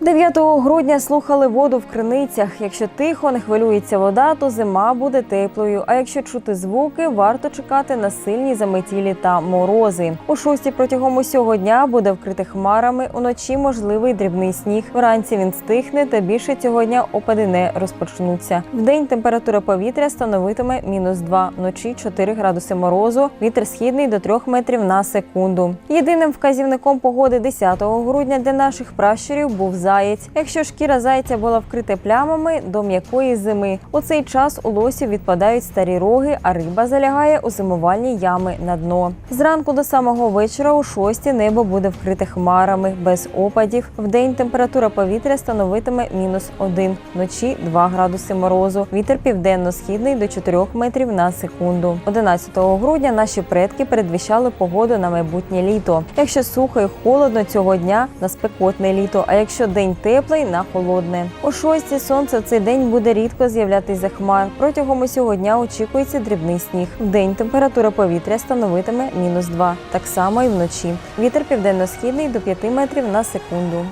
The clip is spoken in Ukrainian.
9 грудня слухали воду в криницях. Якщо тихо не хвилюється вода, то зима буде теплою. А якщо чути звуки, варто чекати на сильні заметілі та морози. У шості протягом усього дня буде вкрите хмарами. Уночі можливий дрібний сніг. Вранці він стихне, та більше цього дня опади не розпочнуться. Вдень температура повітря становитиме мінус 2, вночі 4 градуси морозу. Вітер східний до 3 метрів на секунду. Єдиним вказівником погоди 10 грудня для наших пращурів був заєць. Якщо шкіра зайця була вкрита плямами до м'якої зими, у цей час у лосів відпадають старі роги, а риба залягає у зимувальні ями на дно. Зранку до самого вечора у шості небо буде вкрите хмарами без опадів. Вдень температура повітря становитиме мінус 1, вночі 2 градуси морозу. Вітер південно-східний до 4 метрів на секунду. 11 грудня наші предки передвіщали погоду на майбутнє літо. Якщо сухо і холодно цього дня на спекотне літо, а якщо день теплий на холодне. О 6 сонце в цей день буде рідко з'являтися за хмар. Протягом усього дня очікується дрібний сніг. В день температура повітря становитиме мінус 2, так само і вночі. Вітер південно-східний до 5 метрів на секунду.